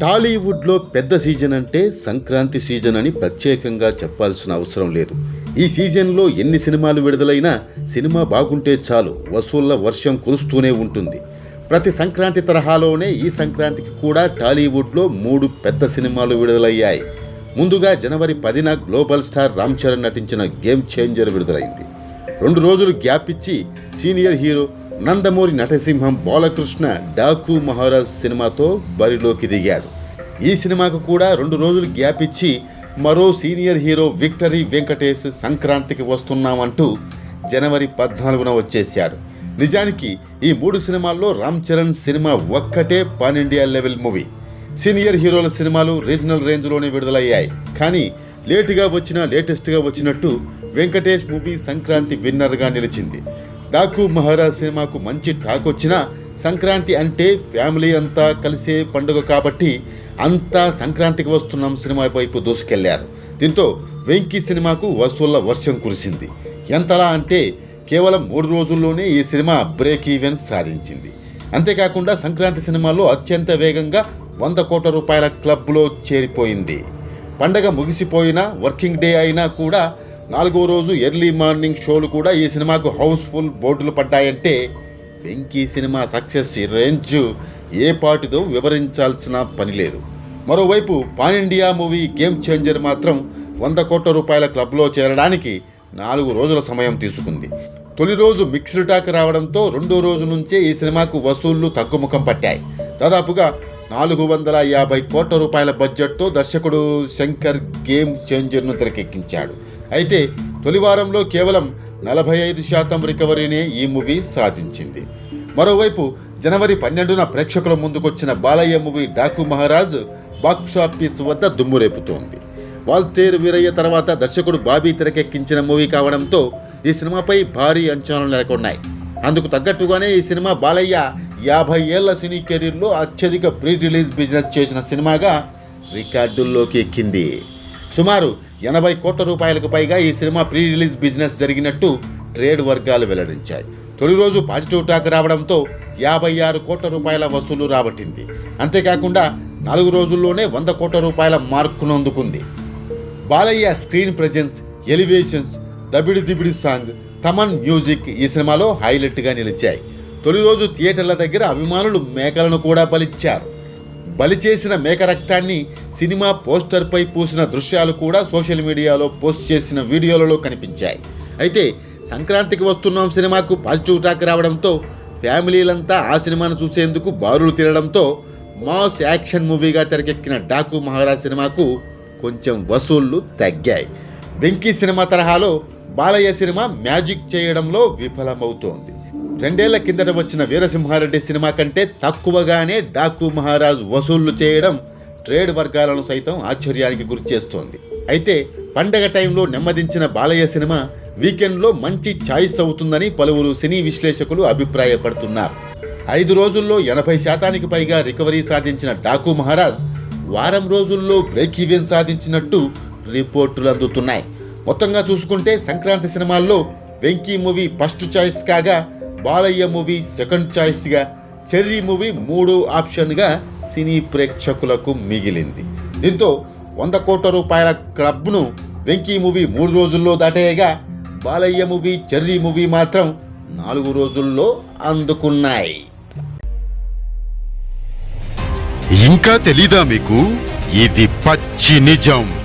టాలీవుడ్లో పెద్ద సీజన్ అంటే సంక్రాంతి సీజన్ అని ప్రత్యేకంగా చెప్పాల్సిన అవసరం లేదు. ఈ సీజన్లో ఎన్ని సినిమాలు విడుదలైనా సినిమా బాగుంటే చాలు వసూళ్ళ వర్షం కురుస్తూనే ఉంటుంది. ప్రతి సంక్రాంతి తరహాలోనే ఈ సంక్రాంతికి కూడా టాలీవుడ్లో మూడు పెద్ద సినిమాలు విడుదలయ్యాయి. ముందుగా జనవరి పదిన గ్లోబల్ స్టార్ రామ్ చరణ్ నటించిన గేమ్ చేంజర్ విడుదలైంది. రెండు రోజులు గ్యాప్ ఇచ్చి సీనియర్ హీరో నందమూరి నటసింహం బాలకృష్ణ డాకు మహారాజ్ సినిమాతో బరిలోకి దిగాడు. ఈ సినిమాకు కూడా రెండు రోజులు గ్యాప్ ఇచ్చి మరో సీనియర్ హీరో విక్టరీ వెంకటేష్ సంక్రాంతికి వస్తున్నామంటూ జనవరి పద్నాలుగున వచ్చేశాడు. నిజానికి ఈ మూడు సినిమాల్లో రామ్ చరణ్ సినిమా ఒక్కటే pan India level movie. Senior హీరోల సినిమాలు రీజనల్ రేంజ్లోనే విడుదలయ్యాయి. కానీ లేటుగా వచ్చినా లేటెస్ట్గా వచ్చినట్టు వెంకటేష్ మూవీ సంక్రాంతి విన్నర్గా నిలిచింది. డాకు మహారాజ్ సినిమాకు మంచి టాక్ వచ్చినా సంక్రాంతి అంటే ఫ్యామిలీ అంతా కలిసే పండుగ కాబట్టి అంతా సంక్రాంతికి వస్తున్నాం సినిమా వైపు దూసుకెళ్ళారు. దీంతో వెంకీ సినిమాకు వసూళ్ళ వర్షం కురిసింది. ఎంతలా అంటే కేవలం మూడు రోజుల్లోనే ఈ సినిమా బ్రేక్ ఈవెన్ సాధించింది. అంతేకాకుండా సంక్రాంతి సినిమాలో అత్యంత వేగంగా వంద కోట్ల రూపాయల క్లబ్లో చేరిపోయింది. పండగ ముగిసిపోయినా వర్కింగ్ డే అయినా కూడా నాలుగో రోజు ఎర్లీ మార్నింగ్ షోలు కూడా ఈ సినిమాకు హౌస్ఫుల్ బోర్డులు పడ్డాయంటే వెంకీ సినిమా సక్సెస్ రేంజ్ ఏ పాటిదో వివరించాల్సిన పని లేదు. మరోవైపు pan India movie Game Changer మాత్రం వంద కోట్ల రూపాయల క్లబ్లో చేరడానికి నాలుగు రోజుల సమయం తీసుకుంది. తొలి రోజు మిక్స్డ్ టాక్ రావడంతో రెండో రోజు నుంచే ఈ సినిమాకు వసూళ్ళు తగ్గుముఖం పట్టాయి. దాదాపుగా నాలుగు వందల యాభై కోట్ల రూపాయల బడ్జెట్తో దర్శకుడు శంకర్ గేమ్ చేంజర్ను తెరకెక్కించాడు. అయితే తొలి వారంలో కేవలం నలభై ఐదు శాతం రికవరీనే ఈ మూవీ సాధించింది. మరోవైపు జనవరి పన్నెండున ప్రేక్షకుల ముందుకొచ్చిన Balayya movie Daaku Maharaaj box office వద్ద దుమ్ము రేపుతోంది వాల్తేరు వీరయ్య తర్వాత దర్శకుడు బాబీ తెరకెక్కించిన మూవీ కావడంతో ఈ సినిమాపై భారీ అంచనాలు నెలకొన్నాయి. అందుకు తగ్గట్టుగానే ఈ సినిమా బాలయ్య యాభై ఏళ్ళ సినీ కెరీర్లో అత్యధిక ప్రీ రిలీజ్ బిజినెస్ చేసిన సినిమాగా రికార్డుల్లోకి ఎక్కింది. సుమారు ఎనభై కోట్ల రూపాయలకు పైగా ఈ సినిమా ప్రీ రిలీజ్ బిజినెస్ జరిగినట్టు ట్రేడ్ వర్గాలు వెల్లడించాయి. తొలి రోజు పాజిటివ్ టాక్ రావడంతో యాభై ఆరు కోట్ల రూపాయల వసూలు రాబట్టింది. అంతేకాకుండా నాలుగు రోజుల్లోనే వంద కోట్ల రూపాయల మార్కును అందుకుంది Balayya screen presence elevations Dabidi Dibidi song Thaman music ఈ సినిమాలో హైలైట్గా నిలిచాయి. తొలి రోజు థియేటర్ల దగ్గర అభిమానులు మేకలను కూడా బలిచ్చారు. బలి చేసిన మేక రక్తాన్ని సినిమా పోస్టర్పై పూసిన దృశ్యాలు కూడా సోషల్ మీడియాలో పోస్ట్ చేసిన వీడియోలలో కనిపించాయి. అయితే సంక్రాంతికి వస్తున్నాం సినిమాకు పాజిటివ్ టాక్ రావడంతో ఫ్యామిలీలంతా ఆ సినిమాను చూసేందుకు బారులు తిరగడంతో మాస్ యాక్షన్ మూవీగా తెరకెక్కిన డాకు మహారాజ్ సినిమాకు కొంచెం వసూళ్ళు తగ్గాయి. వెంకీ సినిమా తరహాలో బాలయ్య సినిమా మ్యాజిక్ చేయడంలో విఫలమవుతోంది. రెండేళ్ళ కిందట వచ్చిన వీరసింహారెడ్డి సినిమా కంటే తక్కువగానే డాకు మహారాజ్ వసూళ్ళు చేయడం ట్రేడ్ వర్గాలను సైతం ఆశ్చర్యానికి గురిచేస్తోంది అయితే పండగ టైంలో నెమ్మదించిన బాలయ్య సినిమా వీకెండ్లో మంచి ఛాయిస్ అవుతుందని పలువురు సినీ విశ్లేషకులు అభిప్రాయపడుతున్నారు. ఐదు రోజుల్లో ఎనభై శాతానికి పైగా రికవరీ సాధించిన డాకు మహారాజ్ వారం రోజుల్లో బ్రేక్ ఈవెన్ సాధించినట్టు రిపోర్టులు అందుతున్నాయి. మొత్తంగా చూసుకుంటే సంక్రాంతి సినిమాల్లో వెంకీ మూవీ ఫస్ట్ ఛాయిస్ కాగా బాలయ్య మూవీ సెకండ్ చాయిస్గా చెర్రీ మూవీ మూడో ఆప్షన్గా సినీ ప్రేక్షకులకు మిగిలింది. దీంతో వంద కోట్ల రూపాయల క్లబ్ను వెంకీ మూవీ మూడు రోజుల్లో దాటేయగా బాలయ్య మూవీ చెర్రీ మూవీ మాత్రం నాలుగు రోజుల్లో అందుకున్నాయి. ఇంకా తెలీదా మీకు? ఇది పచ్చి నిజం.